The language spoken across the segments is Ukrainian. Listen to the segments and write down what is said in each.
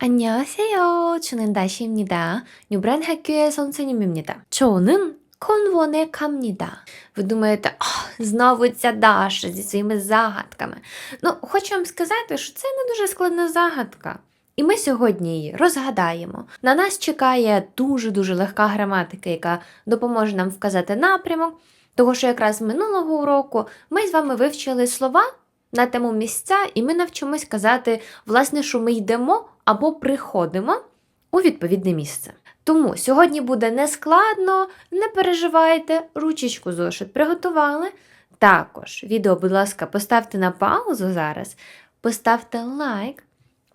안녕하세요. 저는 다시입니다. 뉴브란 학교의 선생님입니다. 저는 конвоне 갑니다. Ви думаєте, «А, знову ця Даша зі своїми загадками. Ну, хочу вам сказати, що це не дуже складна загадка. І ми сьогодні її розгадаємо. На нас чекає дуже-дуже легка граматика, яка допоможе нам вказати напрямок. Того, що якраз минулого уроку ми з вами вивчили слова на тему місця, і ми навчимось казати, власне, що ми йдемо або приходимо у відповідне місце. Тому сьогодні буде нескладно, не переживайте, ручечку зошит приготували. Також відео, будь ласка, поставте на паузу зараз, поставте лайк,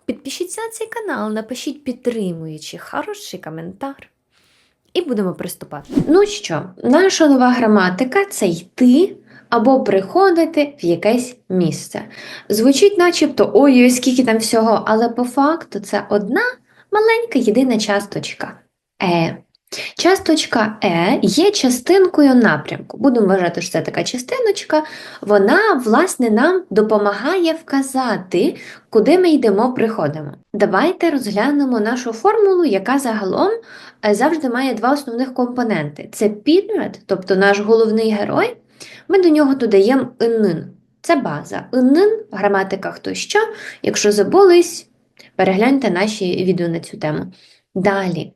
підпишіться на цей канал, напишіть підтримуючи хороший коментар. І будемо приступати. Ну що, наша нова граматика це йти або приходити в якесь місце. Звучить, начебто, ой, ой, скільки там всього, але по факту це одна маленька єдина часточка е. Часточка Е є частинкою напрямку. Будемо вважати, що це така частиночка. Вона, власне, нам допомагає вказати, куди ми йдемо, приходимо. Давайте розглянемо нашу формулу, яка загалом е, завжди має два основних компоненти: це підмет, тобто наш головний герой. Ми до нього додаємо «инин». Це база. «Инин» в граматиках то що. Якщо забулись, перегляньте наші відео на цю тему. Далі.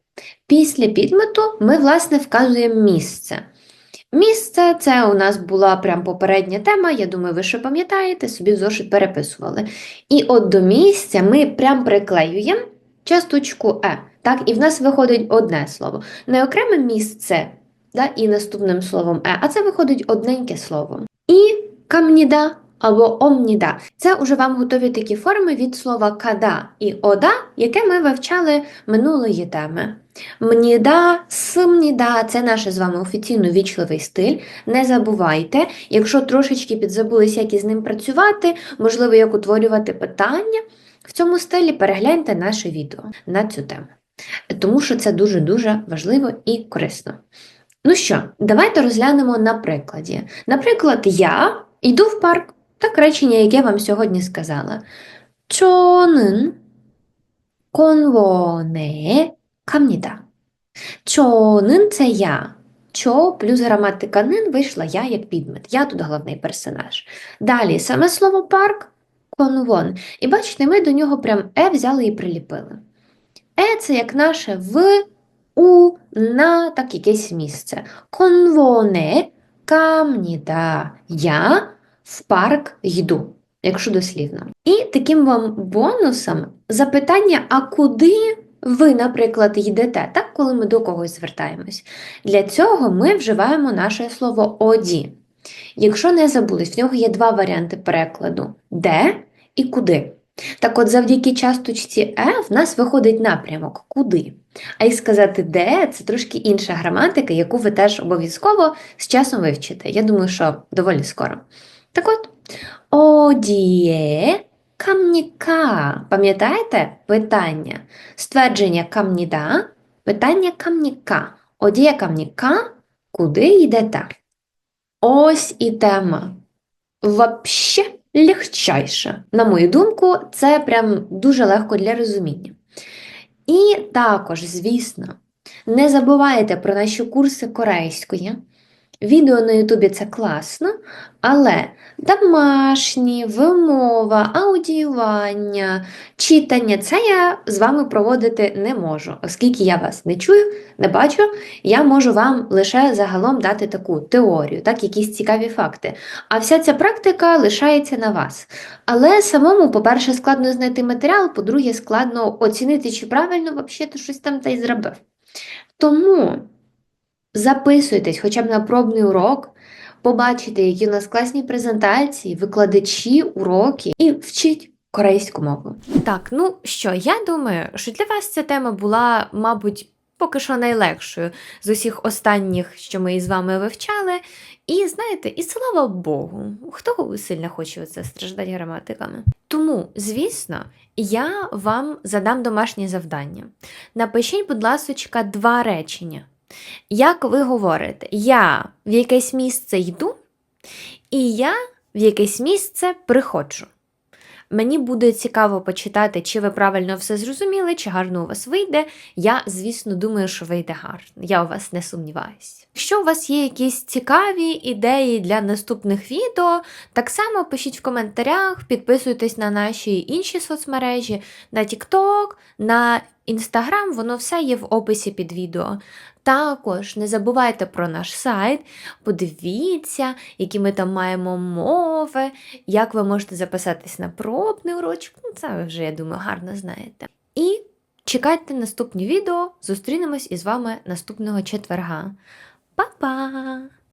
Після підмету ми, власне, вказуємо місце. Місце це у нас була прям попередня тема, я думаю, ви ще пам'ятаєте, собі зошит переписували. І от до місця ми прям приклеюємо часточку Е. Так, і в нас виходить одне слово. Не окреме місце да, і наступним словом Е, а це виходить одненьке слово. І камніда або омніда. Це уже вам готові такі форми від слова када і ода, яке ми вивчали минулої теми. Мніда, симніда це наш з вами офіційно вічливий стиль. Не забувайте, якщо трошечки підзабулися, як із ним працювати, можливо, як утворювати питання. В цьому стилі перегляньте наше відео на цю тему. Тому що це дуже-дуже важливо і корисно. Ну що, давайте розглянемо на прикладі. Наприклад, я йду в парк так речення, яке я вам сьогодні сказала. Чонин. конвоне камніда. Чонин це я. Чо плюс граматика нин вийшла я як підмет. Я тут головний персонаж. Далі саме слово парк конвон. І бачите, ми до нього прям е взяли і приліпили. Е це як наше в у, на так якесь місце. Конвоне камніда. Я в парк йду, якщо дослівно. І таким вам бонусом запитання, а куди ви, наприклад, йдете, так, коли ми до когось звертаємось. Для цього ми вживаємо наше слово оді. Якщо не забулись, в нього є два варіанти перекладу: де і куди. Так от, завдяки часточці Е в нас виходить напрямок куди. А й сказати де це трошки інша граматика, яку ви теж обов'язково з часом вивчите. Я думаю, що доволі скоро. Так от, одіє камніка. Пам'ятаєте питання? Ствердження камніда, питання камніка. Одіє камніка, куди йдете? Ось і тема. Вообще легчайше. На мою думку, це прям дуже легко для розуміння. І також, звісно, не забувайте про наші курси корейської. Відео на Ютубі це класно, але домашні, вимова, аудіювання, читання це я з вами проводити не можу, оскільки я вас не чую, не бачу, я можу вам лише загалом дати таку теорію, так, якісь цікаві факти. А вся ця практика лишається на вас. Але самому, по-перше, складно знайти матеріал, по-друге, складно оцінити, чи правильно взагалі щось там та й зробив. Тому. Записуйтесь хоча б на пробний урок, побачите, які у нас класні презентації, викладачі, уроки і вчіть корейську мову. Так, ну що, я думаю, що для вас ця тема була, мабуть, поки що найлегшою з усіх останніх, що ми із вами вивчали. І знаєте, і слава Богу, хто сильно хоче оце страждати граматиками. Тому, звісно, я вам задам домашнє завдання. Напишіть, будь ласка, два речення. Як ви говорите, я в якесь місце йду, і я в якесь місце приходжу. Мені буде цікаво почитати, чи ви правильно все зрозуміли, чи гарно у вас вийде. Я, звісно, думаю, що вийде гарно. Я у вас не сумніваюся. Якщо у вас є якісь цікаві ідеї для наступних відео, так само пишіть в коментарях, підписуйтесь на наші інші соцмережі, на TikTok, на Instagram, воно все є в описі під відео. Також не забувайте про наш сайт, подивіться, які ми там маємо мови, як ви можете записатись на пробний урочок. Ну, це ви вже, я думаю, гарно знаєте. І чекайте наступні відео. Зустрінемось із вами наступного четверга. Па-па!